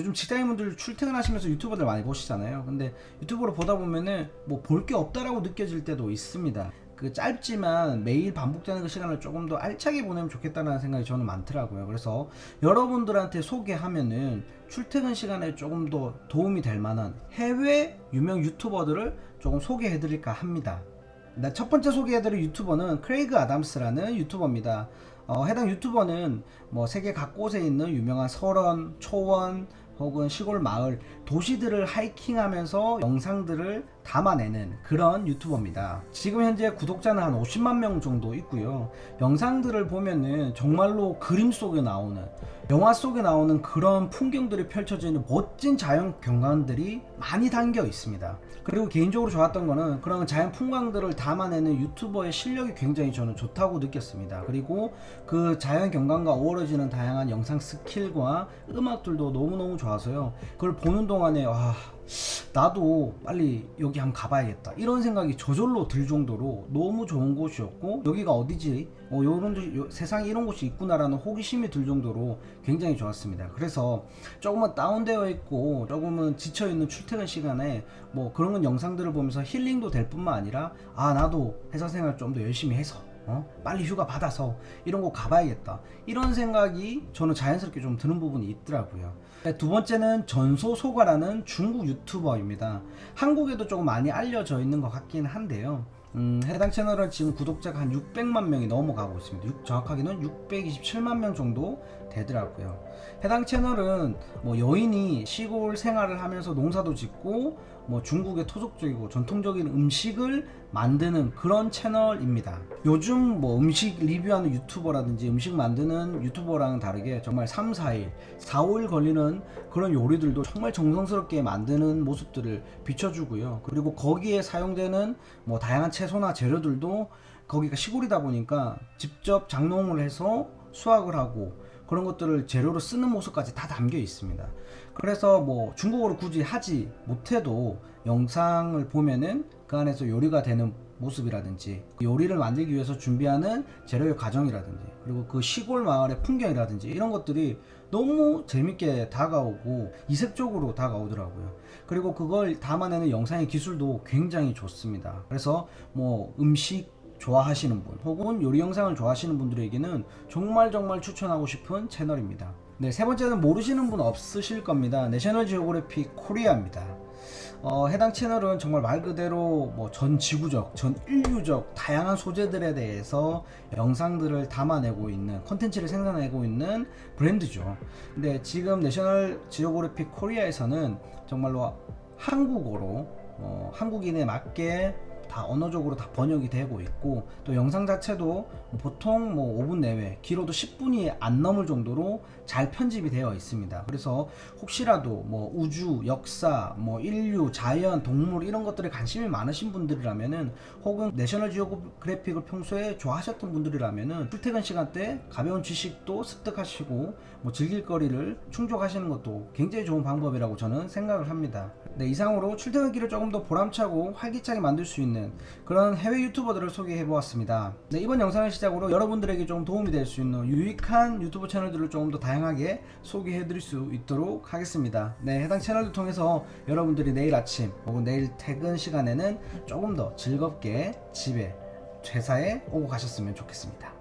요즘 직장인분들 출퇴근하시면서 유튜버들 많이 보시잖아요. 근데 유튜브로 보다 보면은 뭐 볼 게 없다라고 느껴질 때도 있습니다. 그 짧지만 매일 반복되는 그 시간을 조금 더 알차게 보내면 좋겠다는 생각이 저는 많더라고요. 그래서 여러분들한테 소개하면은 출퇴근 시간에 조금 더 도움이 될 만한 해외 유명 유튜버들을 조금 소개해 드릴까 합니다. 네, 첫 번째 소개해드릴 유튜버는 크레이그 아담스라는 유튜버입니다. 어, 해당 유튜버는 뭐 세계 각곳에 있는 유명한 설원, 초원 혹은 시골 마을, 도시들을 하이킹하면서 영상들을 담아내는 그런 유튜버입니다. 지금 현재 구독자는 한 50만 명 정도 있고요. 영상들을 보면은 정말로 그림 속에 나오는 영화 속에 나오는 그런 풍경들이 펼쳐지는 멋진 자연 경관들이 많이 담겨 있습니다. 그리고 개인적으로 좋았던 거는 그런 자연 풍광들을 담아내는 유튜버의 실력이 굉장히 저는 좋다고 느꼈습니다. 그리고 그 자연 경관과 어우러지는 다양한 영상 스킬과 음악들도 너무너무 좋아서요. 그걸 보는 동안에 와 나도 빨리 여기 한번 가봐야겠다. 이런 생각이 저절로 들 정도로 너무 좋은 곳이었고 여기가 어디지? 어, 요런 세상에 이런 곳이 있구나라는 호기심이 들 정도로 굉장히 좋았습니다. 그래서 조금은 다운되어 있고 조금은 지쳐있는 출퇴근 시간에 뭐 그런 건 영상들을 보면서 힐링도 될 뿐만 아니라 아 나도 회사 생활 좀 더 열심히 해서 어? 빨리 휴가 받아서 이런 곳 가봐야겠다. 이런 생각이 저는 자연스럽게 좀 드는 부분이 있더라고요. 네, 두 번째는 전소소가라는 중국 유튜버입니다. 한국에도 조금 많이 알려져 있는 것 같긴 한데요. 음, 해당 채널은 지금 구독자가 한 600만 명이 넘어가고 있습니다. 육- 정확하게는 627만 명 정도 되더라고요. 해당 채널은 뭐 여인이 시골 생활을 하면서 농사도 짓고 뭐 중국의 토속적이고 전통적인 음식을 만드는 그런 채널입니다. 요즘 뭐 음식 리뷰하는 유튜버라든지 음식 만드는 유튜버랑은 다르게 정말 3, 4일, 4, 5일 걸리는 그런 요리들도 정말 정성스럽게 만드는 모습들을 비춰주고요. 그리고 거기에 사용되는 뭐 다양한 채소나 재료들도 거기가 시골이다 보니까 직접 장농을 해서 수확을 하고 그런 것들을 재료로 쓰는 모습까지 다 담겨 있습니다. 그래서 뭐 중국어로 굳이 하지 못해도 영상을 보면은 그 안에서 요리가 되는 모습이라든지 그 요리를 만들기 위해서 준비하는 재료의 과정이라든지 그리고 그 시골 마을의 풍경이라든지 이런 것들이 너무 재밌게 다가오고 이색적으로 다가오더라고요. 그리고 그걸 담아내는 영상의 기술도 굉장히 좋습니다. 그래서 뭐 음식 좋아하시는 분 혹은 요리 영상을 좋아하시는 분들에게는 정말 정말 추천하고 싶은 채널입니다. 네, 세 번째는 모르시는 분 없으실 겁니다. 내셔널 지오그래픽 코리아입니다. 어, 해당 채널은 정말 말 그대로 뭐 전 지구적, 전 인류적 다양한 소재들에 대해서 영상들을 담아내고 있는 콘텐츠를 생산하고 있는 브랜드죠. 근데 지금 내셔널 지오그래픽 코리아에서는 정말로 한국어로 어, 한국인에 맞게 다 언어적으로 다 번역이 되고 있고 또 영상 자체도 보통 뭐 5분 내외 길어도 10분이 안 넘을 정도로 잘 편집이 되어 있습니다. 그래서 혹시라도 뭐 우주, 역사, 뭐 인류, 자연, 동물 이런 것들에 관심이 많으신 분들이라면은 혹은 내셔널 지오그래픽을 평소에 좋아하셨던 분들이라면은 출퇴근 시간 때 가벼운 지식도 습득하시고 뭐 즐길 거리를 충족하시는 것도 굉장히 좋은 방법이라고 저는 생각을 합니다. 네, 이상으로 출퇴근길을 조금 더 보람차고 활기차게 만들 수 있는 그런 해외 유튜버들을 소개해 보았습니다. 네, 이번 영상을 시작으로 여러분들에게 좀 도움이 될 수 있는 유익한 유튜브 채널들을 조금 더 다양하게 소개해 드릴 수 있도록 하겠습니다. 네, 해당 채널을 통해서 여러분들이 내일 아침 혹은 내일 퇴근 시간에는 조금 더 즐겁게 집에 회사에 오고 가셨으면 좋겠습니다.